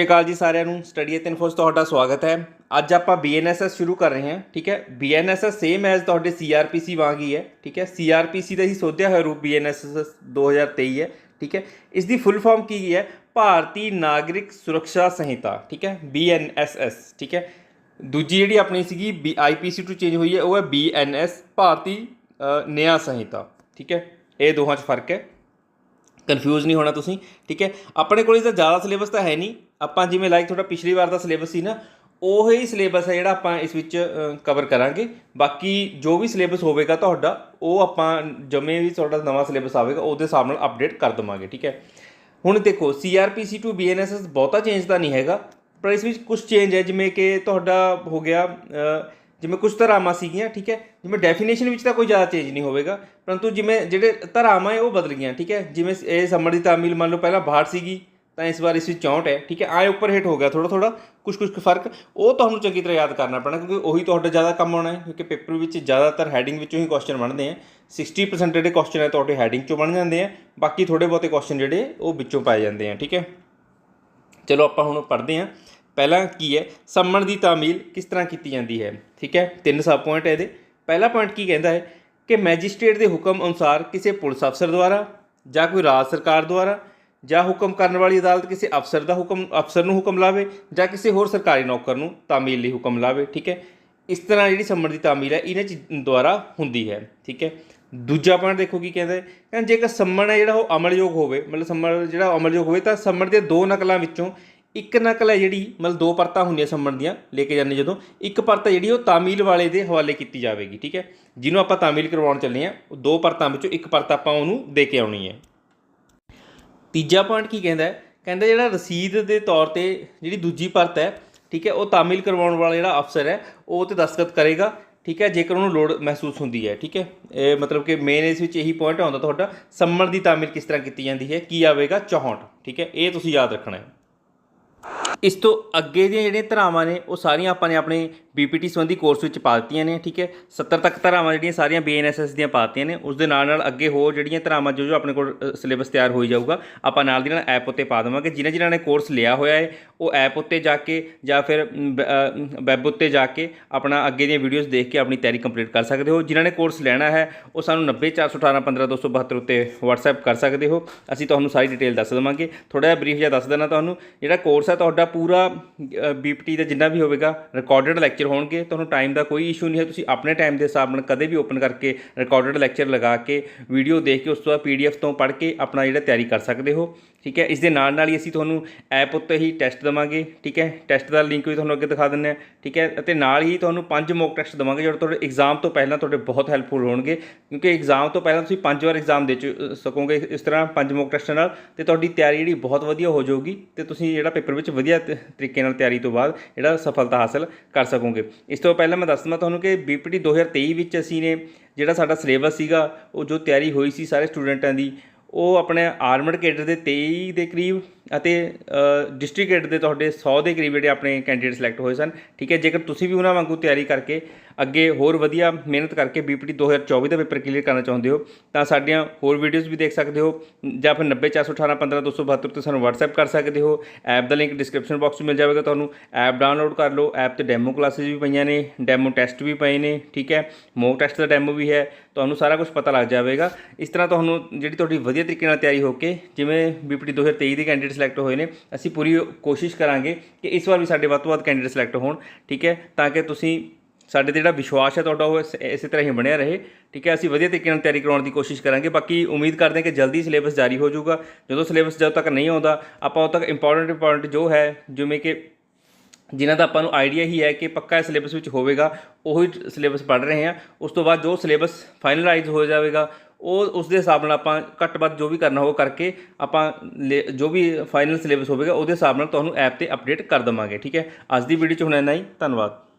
ਸਤਿ ਸ਼੍ਰੀ ਅਕਾਲ ਜੀ ਸਾਰਿਆਂ ਨੂੰ। ਸਟੱਡੀ ਐਟ ਇਨਫੋਸ ਤੁਹਾਡਾ ਸਵਾਗਤ ਹੈ। ਅੱਜ ਆਪਾਂ BNSS ਸ਼ੁਰੂ ਕਰ ਰਹੇ ਹਾਂ, ਠੀਕ ਹੈ? BNSS ਸੇਮ ਐਜ਼ ਤੁਹਾਡੇ CRPC ਵਾਂਗ ਹੀ ਹੈ, ਠੀਕ ਹੈ? CRPC ਦਾ ਹੀ ਸੋਧਿਆ ਹੋਇਆ ਰੂਪ BNSS 2023 ਹੈ, ਠੀਕ ਹੈ? ਇਸ ਦੀ ਫੁੱਲ ਫਾਰਮ ਕੀ ਹੈ? ਭਾਰਤੀ ਨਾਗਰਿਕ ਸੁਰੱਖਿਆ ਸੰਹਿਤਾ, ਠੀਕ ਹੈ? BNSS ਠੀਕ ਹੈ? ਦੂਜੀ ਜਿਹੜੀ ਆਪਣੀ ਸੀਗੀ IPC ਤੋਂ ਚੇਂਜ ਹੋਈ ਹੈ, ਉਹ ਹੈ BNS ਭਾਰਤੀ ਨਿਆਂ ਸੰਹਿਤਾ, ਠੀਕ ਹੈ? ਇਹ ਦੋਹਾਂ 'ਚ ਫ਼ਰਕ ਹੈ। ਕਨਫਿਊਜ਼ ਨਹੀਂ ਹੋਣਾ ਤੁਸੀਂ, ਠੀਕ ਹੈ? ਆਪਣੇ ਕੋਲ ਇਹਦਾ ਜ਼ਿਆਦਾ ਸਿਲੇਬਸ ਤਾਂ ਹੈ ਨਹੀਂ। ਆਪਾਂ ਜਿਵੇਂ ਲਾਈਕ ਤੁਹਾਡਾ ਪਿਛਲੀ ਵਾਰ ਦਾ ਸਿਲੇਬਸ ਸੀ ਨਾ, ਉਹ ਹੀ ਸਿਲੇਬਸ ਹੈ ਜਿਹੜਾ ਆਪਾਂ ਇਸ ਵਿੱਚ ਕਵਰ ਕਰਾਂਗੇ। ਬਾਕੀ ਜੋ ਵੀ ਸਿਲੇਬਸ ਹੋਵੇਗਾ ਤੁਹਾਡਾ, ਉਹ ਆਪਾਂ ਜਿਵੇਂ ਵੀ ਤੁਹਾਡਾ ਨਵਾਂ ਸਿਲੇਬਸ ਆਵੇਗਾ, ਉਹਦੇ ਹਿਸਾਬ ਨਾਲ ਅਪਡੇਟ ਕਰ ਦਵਾਂਗੇ, ਠੀਕ ਹੈ? ਹੁਣ ਦੇਖੋ CRPC ਟੂ BNSS ਬਹੁਤਾ ਚੇਂਜ ਤਾਂ ਨਹੀਂ ਹੈਗਾ, ਪਰ ਇਸ ਵਿੱਚ ਕੁਝ ਚੇਂਜ ਹੈ, ਜਿਵੇਂ ਕਿ ਤੁਹਾਡਾ ਹੋ ਗਿਆ ਜਿਵੇਂ ਕੁਝ ਧਾਰਾਵਾਂ ਸੀਗੀਆਂ, ਠੀਕ ਹੈ? ਜਿਵੇਂ ਡੈਫੀਨੇਸ਼ਨ ਵਿੱਚ ਤਾਂ ਕੋਈ ਜ਼ਿਆਦਾ ਚੇਂਜ ਨਹੀਂ ਹੋਵੇਗਾ, ਪਰੰਤੂ ਜਿਵੇਂ ਜਿਹੜੇ ਧਾਰਾਵਾਂ ਹੈ, ਉਹ ਬਦਲ ਗਈਆਂ, ਠੀਕ ਹੈ? ਜਿਵੇਂ ਇਹ ਸਮਰ ਦੀ ਤਾਮੀਲ ਮੰਨ ਲਓ ਪਹਿਲਾਂ 62 ਸੀਗੀ ਤਾਂ ਇਸ ਵਾਰ ਇਸ ਵਿੱਚ 64 ਹੈ, ਠੀਕ ਹੈ? ਆਏ ਉੱਪਰ ਹੇਠ ਹੋ ਗਿਆ ਥੋੜਾ ਥੋੜਾ ਕੁਝ ਕੁਝ ਫ਼ਰਕ। ਉਹ ਤੁਹਾਨੂੰ ਚੰਗੀ ਤਰ੍ਹਾਂ ਯਾਦ ਕਰਨਾ ਪੈਣਾ, ਕਿਉਂਕਿ ਉਹੀ ਤੁਹਾਡਾ ਜ਼ਿਆਦਾ ਕੰਮ ਆਉਣਾ ਹੈ, ਕਿਉਂਕਿ ਪੇਪਰ ਵਿੱਚ ਜ਼ਿਆਦਾਤਰ ਹੈਡਿੰਗ ਵਿੱਚੋਂ ਹੀ ਕੁਐਸਚਨ ਬਣਦੇ ਆ। 60% ਜਿਹੜੇ ਕੁਐਸਚਨ ਹੈ, ਤੁਹਾਡੇ ਹੈਡਿੰਗ ਚੋਂ ਬਣ ਜਾਂਦੇ ਆ। ਬਾਕੀ ਥੋੜੇ ਬਹੁਤੇ ਕੁਐਸਚਨ ਜਿਹੜੇ, ਉਹ ਵਿੱਚੋਂ ਪਾਏ ਜਾਂਦੇ ਆ, ਠੀਕ ਹੈ? ਚਲੋ ਆਪਾਂ ਹੁਣ ਪੜ੍ਹਦੇ ਹਾਂ। ਪਹਿਲਾਂ ਕੀ ਹੈ? ਸੰਮਣ ਦੀ ਤਾਮੀਲ ਕਿਸ ਤਰ੍ਹਾਂ ਕੀਤੀ ਜਾਂਦੀ ਹੈ, ਠੀਕ ਹੈ? ਤਿੰਨ ਸਬ ਪੁਆਇੰਟ ਹੈ ਇਹਦੇ। ਪਹਿਲਾ ਪੁਆਇੰਟ ਕੀ ਕਹਿੰਦਾ ਹੈ? ਕਿ ਮੈਜਿਸਟ੍ਰੇਟ ਦੇ ਹੁਕਮ ਅਨੁਸਾਰ ਕਿਸੇ ਪੁਲਿਸ ਅਫਸਰ ਦੁਆਰਾ ਜਾਂ ਕੋਈ ਰਾਜ ਸਰਕਾਰ ਦੁਆਰਾ ਜਾਂ ਹੁਕਮ ਕਰਨ ਵਾਲੀ ਅਦਾਲਤ ਕਿਸੇ ਅਫਸਰ ਦਾ ਹੁਕਮ, ਅਫਸਰ ਨੂੰ ਹੁਕਮ ਲਾਵੇ ਜਾਂ ਕਿਸੇ ਹੋਰ ਸਰਕਾਰੀ ਨੌਕਰ ਨੂੰ ਤਾਮੀਲ ਲਈ ਹੁਕਮ ਲਾਵੇ, ਠੀਕ ਹੈ? ਇਸ ਤਰ੍ਹਾਂ ਜਿਹੜੀ ਸੰਮਣ ਦੀ ਤਾਮੀਲ ਹੈ ਇਹਨਾਂ ਚ ਦੁਆਰਾ ਹੁੰਦੀ ਹੈ, ਠੀਕ ਹੈ? ਦੂਜਾ ਪੁਆਇੰਟ ਦੇਖੋ ਕੀ ਕਹਿੰਦੇ ਕਹਿੰਦੇ ਜੇਕਰ ਸੰਮਣ ਹੈ ਜਿਹੜਾ ਉਹ ਅਮਲਯੋਗ ਹੋਵੇ, ਮਤਲਬ ਸੰਮਣ ਜਿਹੜਾ ਅਮਲਯੋਗ ਹੋਵੇ ਤਾਂ ਸੰਮਣ ਦੇ ਦੋ ਨਕਲਾਂ ਵਿੱਚੋਂ ਇੱਕ ਨਕਲ ਹੈ ਜਿਹੜੀ, ਮਤਲਬ ਦੋ ਪਰਤਾਂ ਹੁੰਦੀਆਂ ਸੰਮਣ ਦੀਆਂ, ਲੈ ਕੇ ਜਾਂਦੇ ਜਦੋਂ, ਇੱਕ ਪਰਤ ਹੈ ਜਿਹੜੀ ਉਹ ਤਾਮੀਲ ਵਾਲੇ ਦੇ ਹਵਾਲੇ ਕੀਤੀ ਜਾਵੇਗੀ, ਠੀਕ ਹੈ? ਜਿਹਨੂੰ ਆਪਾਂ ਤਾਮੀਲ ਕਰਵਾਉਣ ਚੱਲੇ ਆ ਉਹ ਦੋ ਪਰਤਾਂ ਵਿੱਚੋਂ ਇੱਕ ਪਰਤ ਆਪਾਂ ਉਹਨੂੰ ਦੇ ਕੇ ਆਉਣੀ ਹੈ। ਤੀਜਾ ਪੁਆਇੰਟ ਕੀ ਕਹਿੰਦਾ ਹੈ? ਕਹਿੰਦਾ ਜਿਹੜਾ ਰਸੀਦ ਦੇ ਤੌਰ ਤੇ ਜਿਹੜੀ ਦੂਜੀ ਪਰਤ ਹੈ, ਠੀਕ ਹੈ, ਉਹ ਤਾਮਿਲ ਕਰਵਾਉਣ ਵਾਲਾ ਜਿਹੜਾ ਅਫਸਰ ਹੈ, ਉਹ ਤੇ ਦਸਤਖਤ ਕਰੇਗਾ, ਠੀਕ ਹੈ, ਜੇਕਰ ਉਹਨੂੰ ਲੋੜ ਮਹਿਸੂਸ ਹੁੰਦੀ ਹੈ, ਠੀਕ ਹੈ। ਇਹ ਮਤਲਬ ਕਿ ਮੇਨ ਇਸ ਵਿੱਚ ਇਹੀ ਪੁਆਇੰਟ ਆਉਂਦਾ ਤੁਹਾਡਾ ਸੰਮਣ ਦੀ ਤਾਮਿਲ ਕਿਸ ਤਰ੍ਹਾਂ ਕੀਤੀ ਜਾਂਦੀ ਹੈ, ਕੀ ਆਵੇਗਾ 64 ਠੀਕ ਹੈ, ਇਹ ਤੁਸੀਂ ਯਾਦ ਰੱਖਣਾ ਹੈ। ਇਸ ਤੋਂ ਅੱਗੇ ਦੀਆਂ ਜਿਹੜੀਆਂ ਧਾਰਾਵਾਂ ਨੇ, ਉਹ ਸਾਰੀਆਂ ਆਪਾਂ ਨੇ ਆਪਣੇ ਬੀਪੀਟੀ ਸੰਬੰਧੀ ਕੋਰਸ ਵਿੱਚ ਪਾ ਦਿੱਤੀਆਂ ਨੇ, ਠੀਕ ਹੈ? 70 ਤੱਕ ਧਾਰਾਵਾਂ ਜਿਹੜੀਆਂ ਸਾਰੀਆਂ ਬੀਐਨਐਸਐਸ ਦੀਆਂ ਪਾ ਦਿੱਤੀਆਂ ਨੇ, ਉਸ ਦੇ ਨਾਲ ਨਾਲ ਅੱਗੇ ਹੋਰ ਜਿਹੜੀਆਂ ਧਾਰਾਵਾਂ ਜੋ ਜੋ ਆਪਣੇ ਕੋਲ ਸਿਲੇਬਸ ਤਿਆਰ ਹੋਈ ਜਾਊਗਾ, ਆਪਾਂ ਨਾਲ ਦੀ ਨਾਲ ਐਪ ਉੱਤੇ ਪਾ ਦੇਵਾਂਗੇ। ਜਿਨ੍ਹਾਂ ਜਿਨ੍ਹਾਂ ਨੇ ਕੋਰਸ ਲਿਆ ਹੋਇਆ ਹੈ, ਉਹ ਐਪ ਉੱਤੇ ਜਾ ਕੇ ਜਾਂ ਫਿਰ ਵੈਬ ਉੱਤੇ ਜਾ ਕੇ ਆਪਣਾ ਅੱਗੇ ਦੀਆਂ ਵੀਡੀਓਜ਼ ਦੇਖ ਕੇ ਆਪਣੀ ਤਿਆਰੀ ਕੰਪਲੀਟ ਕਰ ਸਕਦੇ ਹੋ। ਜਿਨ੍ਹਾਂ ਨੇ ਕੋਰਸ ਲੈਣਾ ਹੈ, ਉਹ ਸਾਨੂੰ 90418152272 ਉੱਤੇ WhatsApp ਕਰ ਸਕਦੇ ਹੋ। ਅਸੀਂ ਤੁਹਾਨੂੰ ਸਾਰੀ ਡਿਟੇਲ ਦੱਸ ਦੇਵਾਂਗੇ। ਥੋੜਾ ਜਿਹਾ ਬਰੀਫ ਜਿਹਾ ਦੱਸ ਦੇਣਾ ਤੁਹਾਨੂੰ, ਜਿਹੜਾ ਕੋਰਸ ਹੈ ਤੁਹਾਡਾ ਪੂਰਾ ਬੀਪੀਟੀ ਦਾ ਜਿੰਨਾ ਵੀ ਹੋਵੇਗਾ ਰਿਕਾਰਡਡ ਲੈਕਚਰ ਹੋਣਗੇ, ਤੁਹਾਨੂੰ ਟਾਈਮ ਦਾ ਕੋਈ ਇਸ਼ੂ ਨਹੀਂ ਹੈ, ਤੁਸੀਂ ਆਪਣੇ ਟਾਈਮ ਦੇ ਹਿਸਾਬ ਨਾਲ ਕਦੇ ਵੀ ਓਪਨ ਕਰਕੇ ਰਿਕਾਰਡਡ ਲੈਕਚਰ ਲਗਾ ਕੇ ਵੀਡੀਓ ਦੇਖ ਕੇ ਉਸ ਤੋਂ ਬਾਅਦ ਪੀਡੀਐਫ ਤੋਂ ਪੜ੍ਹ ਕੇ ਆਪਣਾ ਜਿਹੜਾ ਤਿਆਰੀ ਕਰ ਸਕਦੇ ਹੋ, ਠੀਕ ਹੈ? ਇਸ ਦੇ ਨਾਲ ਨਾਲ ਹੀ ਅਸੀਂ ਤੁਹਾਨੂੰ ਐਪ ਉੱਤੇ ਹੀ ਟੈਸਟ ਦਵਾਂਗੇ, ਠੀਕ ਹੈ? ਟੈਸਟ ਦਾ ਲਿੰਕ ਵੀ ਤੁਹਾਨੂੰ ਅੱਗੇ ਦਿਖਾ ਦਿੰਦੇ ਹਾਂ, ਠੀਕ ਹੈ? ਅਤੇ ਨਾਲ ਹੀ ਤੁਹਾਨੂੰ ਪੰਜ ਮੌਕ ਟੈਸਟ ਦਵਾਂਗੇ, ਜਿਹੜੇ ਤੁਹਾਡੇ ਐਗਜ਼ਾਮ ਤੋਂ ਪਹਿਲਾਂ ਤੁਹਾਡੇ ਬਹੁਤ ਹੈਲਪਫੁਲ ਹੋਣਗੇ, ਕਿਉਂਕਿ ਐਗਜ਼ਾਮ ਤੋਂ ਪਹਿਲਾਂ ਤੁਸੀਂ ਪੰਜ ਵਾਰ ਐਗਜ਼ਾਮ ਦੇ ਚੁ- ਸਕੋਗੇ ਇਸ ਤਰ੍ਹਾਂ ਪੰਜ ਮੌਕ ਟੈਸਟ ਨਾਲ, ਤੇ ਤੁਹਾਡੀ ਤਿਆਰੀ ਜਿਹੜੀ ਬਹੁਤ ਵਧੀਆ ਹੋ ਜਾਊਗੀ, ਤੇ ਤੁਸੀਂ ਜਿਹੜਾ ਪੇਪਰ ਵਿੱਚ ਵਧੀਆ ਤਰੀਕੇ ਨਾਲ ਤਿਆਰੀ ਤੋਂ ਬਾਅਦ ਜਿਹੜਾ ਸਫਲਤਾ ਹਾਸਲ ਕਰ ਸਕੋਗੇ। ਇਸ ਤੋਂ ਪਹਿਲਾਂ ਮੈਂ ਦੱਸ ਦਵਾਂ ਤੁਹਾਨੂੰ ਕਿ ਬੀਪੀਟੀ 2023 ਵਿੱਚ ਅਸੀਂ ਨੇ ਜਿਹੜਾ ਸਾਡਾ ਸਿਲੇਬਸ ਸੀਗਾ, ਉਹ ਜੋ ਤਿਆਰੀ ਹੋਈ ਸੀ ਸਾਰੇ ਸਟੂਡੈਂਟਾਂ ਦੀ, ਉਹ ਆਪਣੇ ਆਰਮਡ ਕੇਡਰ ਦੇ 23 ਦੇ ਕਰੀਬ ਅਤੇ ਡਿਸਟ੍ਰਿਕਟ ਕੈਡਰ ਦੇ ਤੁਹਾਡੇ 100 ਦੇ ਕਰੀਬ ਜਿਹੜੇ ਆਪਣੇ ਕੈਂਡੀਡੇਟ ਸਿਲੈਕਟ ਹੋਏ ਸਨ। ਠੀਕ ਹੈ, ਜੇਕਰ ਤੁਸੀਂ ਵੀ ਉਹਨਾਂ ਵਾਂਗੂ ਤਿਆਰੀ ਕਰਕੇ ਅੱਗੇ ਹੋਰ ਵਧੀਆ ਮਿਹਨਤ ਕਰਕੇ ਬੀਪੀਟੀ 2024 ਦਾ ਪੇਪਰ ਕਲੀਅਰ ਕਰਨਾ ਚਾਹੁੰਦੇ ਹੋ, ਤਾਂ ਸਾਡੀਆਂ ਹੋਰ ਵੀਡੀਓਜ਼ ਵੀ ਦੇਖ ਸਕਦੇ ਹੋ, ਜਾਂ ਫਿਰ 90418152272 ਤੇ ਸਾਨੂੰ WhatsApp ਕਰ ਸਕਦੇ ਹੋ। ਐਪ ਦਾ ਲਿੰਕ ਡਿਸਕ੍ਰਿਪਸ਼ਨ ਬਾਕਸ ਵਿੱਚ ਮਿਲ ਜਾਵੇਗਾ ਤੁਹਾਨੂੰ। ਐਪ ਡਾਊਨਲੋਡ ਕਰ ਲਓ। ਐਪ ਤੇ ਡੈਮੋ ਕਲਾਸਿਸ ਵੀ ਪਈਆਂ ਨੇ ਡੈਮੋ ਟੈਸਟ ਵੀ ਪਏ ਨੇ, ਠੀਕ ਹੈ? ਮੋਕ ਟੈਸਟ ਦਾ ਡੈਮੋ ਵੀ ਹੈ। ਤੁਹਾਨੂੰ ਸਾਰਾ ਕੁਝ ਪਤਾ ਲੱਗ ਜਾਵੇਗਾ। ਇਸ ਤਰ੍ਹਾਂ ਤੁਹਾਨੂੰ ਜਿਹੜੀ ਤੁਹਾਡੀ ਵਧੀਆ ਤਰੀਕੇ ਨਾਲ ਤਿਆਰੀ ਹੋ ਕੇ, ਜਿਵੇਂ ਬੀਪੀਟੀ 2023 ਦੇ ਕੈਂਡੀਡੇਟ ਸਿਲੈਕਟ ਹੋਏ ਨੇ, ਅਸੀਂ ਪੂਰੀ ਕੋਸ਼ਿਸ਼ ਕਰਾਂਗੇ ਕਿ ਇਸ ਵਾਰ ਵੀ ਸਾਡੇ ਵੱਧ ਤੋਂ ਵੱਧ ਕੈਂਡੀਡੇਟ ਸਿਲੈਕਟ ਹੋਣ, ਠੀਕ ਹੈ? ਤਾਂ ਕਿ ਤੁਸੀਂ ਸਾਡੇ ਤੇ ਜਿਹੜਾ ਵਿਸ਼ਵਾਸ ਹੈ ਤੁਹਾਡਾ ਉਹ ਇਸ- ਇਸੇ ਤਰ੍ਹਾਂ ਹੀ ਬਣਿਆ ਰਹੇ। ਠੀਕ ਹੈ, ਅਸੀਂ ਵਧੀਆ ਤਰੀਕੇ ਨਾਲ ਤਿਆਰੀ ਕਰਾਉਣ ਦੀ ਕੋਸ਼ਿਸ਼ ਕਰਾਂਗੇ। ਬਾਕੀ ਉਮੀਦ ਕਰਦੇ ਹਾਂ ਕਿ ਜਲਦੀ ਸਿਲੇਬਸ ਜਾਰੀ ਹੋ ਜਾਊਗਾ। ਜਦੋਂ ਸਿਲੇਬਸ ਜਦੋਂ ਤੱਕ ਨਹੀਂ ਆਉਂਦਾ, ਆਪਾਂ ਉਦੋਂ ਤੱਕ ਇੰਪੋਰਟੈਂਟ ਇੰਪੋਰਟੈਂਟ ਜੋ ਹੈ, ਜਿਵੇਂ ਕਿ ਜਿਨ੍ਹਾਂ ਦਾ ਆਪਾਂ ਨੂੰ ਆਈਡੀਆ ਹੀ ਹੈ ਕਿ ਪੱਕਾ ਸਿਲੇਬਸ ਵਿੱਚ ਹੋਵੇਗਾ, ਉਹੀ ਸਿਲੇਬਸ ਪੜ੍ਹ ਰਹੇ ਹਾਂ। ਉਸ ਤੋਂ ਬਾਅਦ ਜੋ ਸਿਲੇਬਸ ਫਾਈਨਲਾਈਜ਼ ਹੋ ਜਾਵੇਗਾ, ਉਹ ਉਸ ਦੇ ਹਿਸਾਬ ਨਾਲ ਆਪਾਂ ਘੱਟ ਵੱਧ ਜੋ ਵੀ ਕਰਨਾ ਹੋਵੇ ਕਰਕੇ ਆਪਾਂ ਲੇ- ਜੋ ਵੀ ਫਾਈਨਲ ਸਿਲੇਬਸ ਹੋਵੇਗਾ, ਉਹਦੇ ਹਿਸਾਬ ਨਾਲ ਤੁਹਾਨੂੰ ਐਪ ਤੇ ਅਪਡੇਟ ਕਰ ਦਵਾਂਗੇ। ਠੀਕ ਹੈ, ਅੱਜ ਦੀ ਵੀਡੀਓ ਚ ਹੁਣ ਇੰਨਾ ਹੀ। ਧੰਨਵਾਦ।